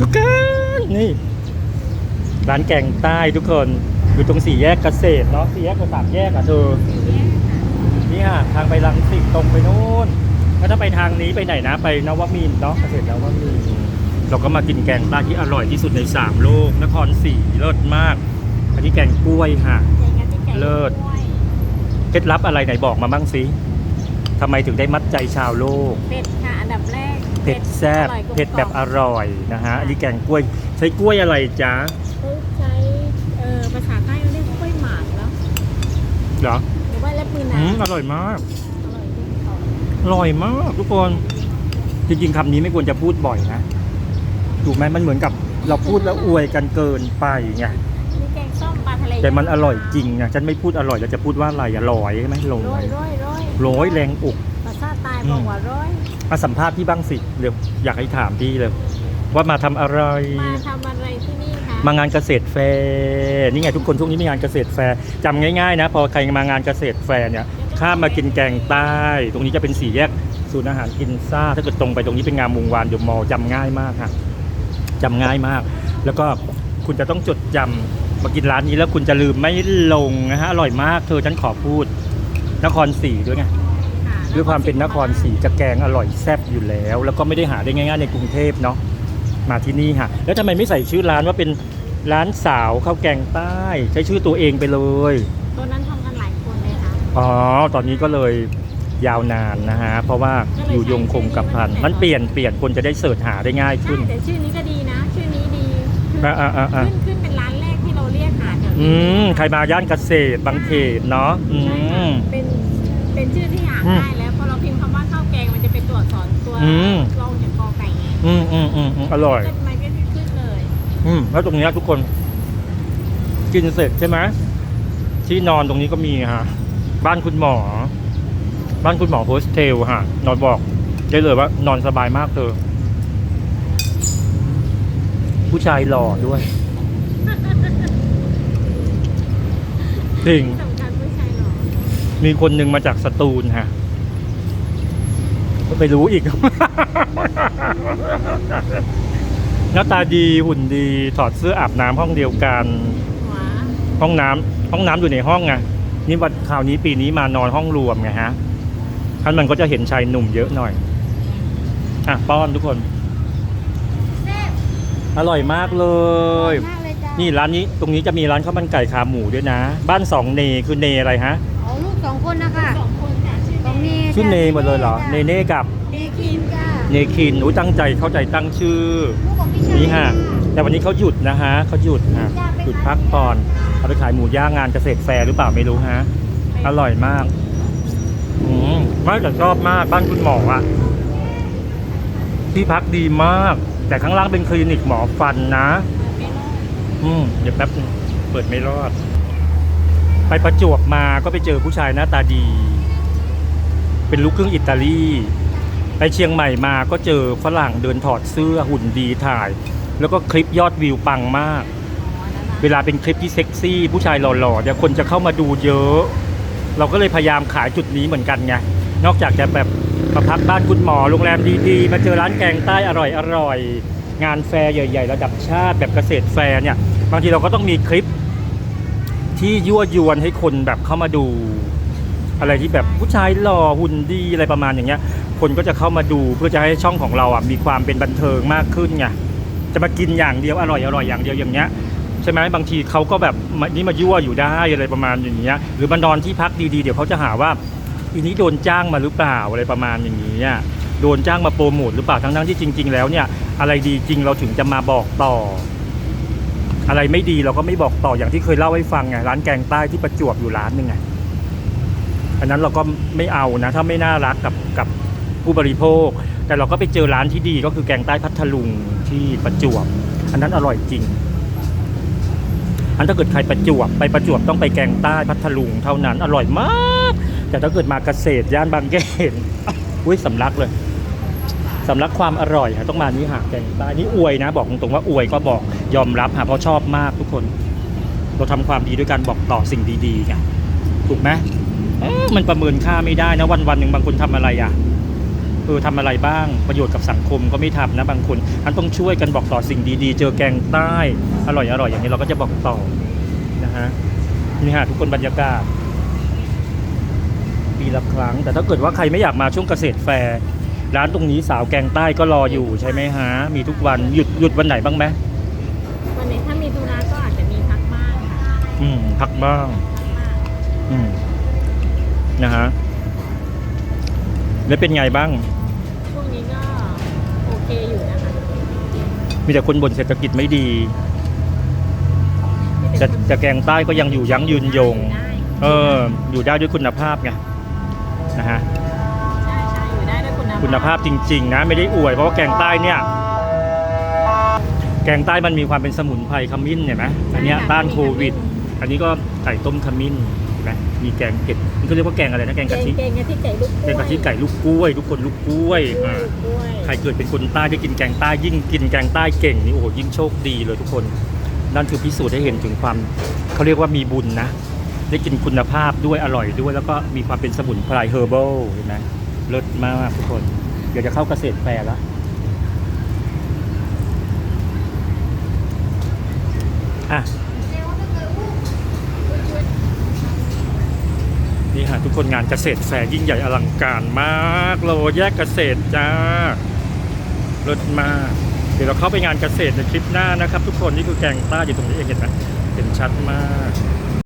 ทุกคนนี่ ร้านแกงใต้ทุกคน อยู่ตรงสี่แยกเกษตรเนาะสี่แยกกับสามแยกอะเธอนี่ฮะทางไปรังสิตตรงไปนู้นแล้วถ้าไปทางนี้ไปไหนนะ ไปนวมินทร์เนาะเกษตรนวมินทร์เราก็มากินแกงใต้ที่อร่อยที่สุดในสามโลก นครศรีเลิศมาก อันนี้แกงกล้วยค่ะ เลิศเคล็ดลับอะไรไหนบอกมาบ้างสิทำไมถึงได้มัดใจชาวโลก เป็ดค่ะ อันดับแรก เผ็ดแซ่บอร่อยกลมเผ็ดแบบกอล่อมร่อยนะฮะอันนี้แกงกล้วยใช้กล้วยอะไรจ๊ะเขาใช้เอ่อภาษาใต้เขาเรียกว่ากล้วยหมากแล้วเหรอหรือว่าเล็บมืออืนางมอร่อยมากอร่อยจริงเขาอร่อยมากทุกคน จริงๆคำนี้ไม่ควรจะพูดบ่อยนะ ถูกไหมมันเหมือนกับเราพูดแล้วอวยกันเกินไปไงนี่แกงส้มปลาทะเลแต่มันอร่อยจริงไงฉันไม่พูดอร่อยแล้วจะพูดว่าอะไรอะร้อยใช่ไหมร้อร้อยยร้อยร้อยร้อยแรงอก ภาษาใต้บอกว่าร้อย มาสัมภาษณ์พี่บ้างสิเร็วอยากให้ถามพี่เลยว่ามาทำอะไร มาทำอะไรที่นี่คะมางานเกษตรแฟร์นี่ไงทุกคนช่วงนี้มีงานเกษตรแฟร์จำง่ายๆนะ พอใครมางานเกษตรแฟร์เนี่ยข้ามมากินแกงใต้ ตรงนี้จะเป็นสี่แยกศูนย์อาหารกินซ่า ถ้าเกิดตรงไปตรงนี้เป็นงามวงวานเดอะมอลล์จำง่ายมากค่ะจำง่ายมาก แล้วก็คุณจะต้องจดจำมากินร้านนี้แล้วคุณจะลืมไม่ลงนะฮะอร่อยมากเธอฉันขอพูดนครศรีด้วยไงค่ะ ด้วยความเป็นนครศรีจะแกงอร่อยแซ่บอยู่แล้ว แล้วก็ไม่ได้หาได้ง่ายๆในกรุงเทพเนาะมาที่นี่ค่ะ แล้วทำไมไม่ใส่ชื่อร้านว่าเป็นร้านสาวข้าวแกงใต้ ใช้ชื่อตัวเองไปเลยตัวนั้นทำกันหลายคนเลยค่ะอ๋อตอนนี้ก็เลยยาวนานนะฮะ เพราะว่าอยู่ยงคงกับพันมันเปลี่ยนเปลี่ยนคนจะได้เสิร์ชหาได้ง่ายใช่ขึ้นแต่ชื่อนี้ก็ดีนะ ชื่อนี้ดีคืออ่าอ่าอ่าอ่าขึ้นขึ้นเป็นร้านแรกที่เราเรียกหาแถวอืนี้มใครมาย่านเกษตรบางเขตเนาะอืใช่ค่ะมเป็นเป็นชื่อที่หาอืมง่ายแล้ว แกงมันจะเป็นตัวอักษรตัวอืม เราเห็นกอไก่ไงอืมอืมอืมอืมอร่อย ก็ไม่เป็นขึ้นเลยอืมแล้วตรงเนี้ยทุกคน กินเสร็จใช่ไหมที่นอนตรงนี้ก็มีฮะ บ้านคุณหมอ บ้านคุณหมอโฮสเทลฮะ นอนบอกได้เลยว่า นอนสบายมากเธอผู้ชายหล่อด้วยจริงที่สำคัญไม่ใช่หรอกมีคนหนึ่งมาจากสตูลฮะ ก็ไปรู้อีก หน้าตาดีหุ่นดีถอดเสื้ออาบน้ำห้องเดียวกันหัวห้องน้ำห้องน้ำอยู่ในห้องไงนี่วันคราวนี้ปีนี้มานอนห้องรวมไงฮะท่านมันก็จะเห็นชายหนุ่มเยอะหน่อย อะป้อนทุกคนแซ่บอร่อยมากเลยมากเลยจ้านี่ร้านนี้ตรงนี้จะมีร้านข้าวมันไก่ขาหมูด้วยนะ บ้านสองเนคือเนอะไรฮะ อ๋อลูกสองคนนะคะ สองคนค่ะชื่อตรงนี้ชื่อเนหมดเลยเหรอ เนเน่กับเนคินจ้าเนคินอุ้ยตั้งใจเข้าใจตั้งชื่อ ลูกของพี่ชายนี่ฮะ แต่วันนี้เขาหยุดนะฮะเขาหยุดฮะหยุดพักผ่อนเอาไปขายหมูย่างงานเกษตรแฟร์หรือเปล่าไม่รู้ฮะ อร่อยมาก อืมไม่แต่ชอบมากบ้านคุณหมออะที่พักดีมาก แต่ข้างล่างเป็นคลินิกหมอฟันนะ อืมเดี๋ยวแป๊บนึงเปิดไม่รอด ไปประจวบมาก็ไปเจอผู้ชายหน้าตาดี เป็นลูกครึ่งอิตาลีไปเชียงใหม่มาก็เจอฝรั่งเดินถอดเสื้อหุ่นดีถ่าย แล้วก็คลิปยอดวิวปังมาก เวลาเป็นคลิปที่เซ็กซี่ ผู้ชายหล่อๆเนี่ยคนจะเข้ามาดูเยอะ เราก็เลยพยายามขายจุดนี้เหมือนกันไงนอกจากจะแบบมาพักบ้านคุณหมอโรงแรมดีๆ มาเจอร้านแกงใต้อร่อยๆงานแฟร์ใหญ่ ๆ ระดับชาติแบบเกษตรแฟร์เนี่ยบางทีเราก็ต้องมีคลิปที่ยั่วยวนให้คนแบบเข้ามาดู อะไรที่แบบผู้ชายหล่อหุ่นดีอะไรประมาณอย่างเงี้ย คนก็จะเข้ามาดูเพื่อจะให้ช่องของเราอะมีความเป็นบันเทิงมากขึ้นไงจะมากินอย่างเดียวอร่อยอร่อยอย่างเดียวอย่างเงี้ยใช่ไหมบางทีเขาก็แบบนี่มายั่วอยู่ได้อะไรประมาณอย่างเงี้ยหรือมานอนที่พักดีๆเดี๋ยวเขาจะหาว่าอีนี้โดนจ้างมาหรือเปล่าอะไรประมาณอย่างนี้ยโดนจ้างมาโปรโมทหรือเปล่าทั้งๆที่จริง ๆ แล้วเนี่ย อะไรดีจริงเราถึงจะมาบอกต่อ อะไรไม่ดีเราก็ไม่บอกต่ออย่างที่เคยเล่าให้ฟังไงร้านแกงใต้ที่ประจวบอยู่ร้านหนึงไง อันนั้นเราก็ไม่เอานะ ถ้าไม่น่ารักกับกับผู้บริโภค แต่เราก็ไปเจอร้านที่ดีก็คือแกงใต้พัทลุงที่ประจวบ อันนั้นอร่อยจริง อันถ้าเกิดใครประจวบ ไปประจวบต้องไปแกงใต้พัทลุงเท่านั้นอร่อยมาก แต่ถ้าเกิดมาเกษตรย่านบางแก้นอุ้ยสำลักเลยสำลักความอร่อยค่ะต้องมานี้หาแกงใต้นี่อวยนะ บอกตรงๆว่าอวยก็บอกยอมรับค่ะเพราะชอบมากทุกคน เราทำความดีด้วยการบอกต่อสิ่งดีๆไงถูกไหม มันประเมินค่าไม่ได้นะวันวันๆหนึ่งบางคนทำอะไรอะเออทำอะไรบ้างประโยชน์กับสังคมก็ไม่ทำนะบางคนท่านต้องช่วยกันบอกต่อสิ่งดีๆ เจอแกงใต้ อร่อยอร่อยอย่างนี้เราก็จะบอกต่อนะฮะนี่ฮะทุกคนบรรยากาศปีละครั้ง แต่ถ้าเกิดว่าใครไม่อยากมาช่วงเกษตรแฟร์ร้านตรงนี้สาวแกงใต้ก็รออยู่ใช่ไหมฮะ มีทุกวันหยุดหยุดวันไหนบ้างไหมวันนี้ถ้ามีธุระก็อาจจะมีพักบ้างค่ะอืมพักบ้างพักบ้างอืม นะฮะแล้วเป็นไงบ้าง ช่วงนี้ก็โอเคอยู่นะคะมีแต่คนบ่นเศรษฐกิจไม่ดีมีแต่คนแต่แกงใต้ก็ยังอยู่ยั้งยืนยง ได้เออ อยู่ได้ด้วยคุณภาพไงนะฮะ ใช่ใช่อยู่ได้ด้วยคุณภาพคุณภาพจริง ๆ นะ ไม่ได้อวยเพราะว่าแกงใต้เนี่ย แกงใต้มันมีความเป็นสมุนไพรขมิ้นเนี่ยนะอันเนี้ยต้านโควิด อันนี้ก็ไก่ต้มขมิ้นเห็น ไหมมีแกงเผ็ดนี่เขาเรียกว่าแกงอะไรนะแกงเกกะงทิเกงกะทิไก่ลูกแกงกะทิไก่ลูกกล้วย ทุกคนลูกกล้วยอ่ากล้วยใครเกิดเป็นคนใต้ได้กินแกงใต้ยิ่งกินแกงใต้เก่งนี่โอ้โหยิ่งโชคดีเลยทุกคน นั่นคือพิสูจน์ให้เห็นถึงความเขาเรียกว่ามีบุญนะ ได้กินคุณภาพด้วยอร่อยด้วย แล้วก็มีความเป็นสมุนไพรเฮอร์เบิลเห็นไหมเลิศมากทุกคน เดี๋ยวจะเข้าเกษตรแฟร์แล้วอะ นี่ฮะทุกคนงานเกษตรแฟร์ยิ่งใหญ่อลังการมากเลแยกเกษตรจ้ารถมากเดี๋ยวเราเข้าไปงานเกษตรในคลิปหน้านะครับ ทุกคนนี่คือแกงใต้อยู่ตรงนี้เองเห็นไหมเห็นชัดมาก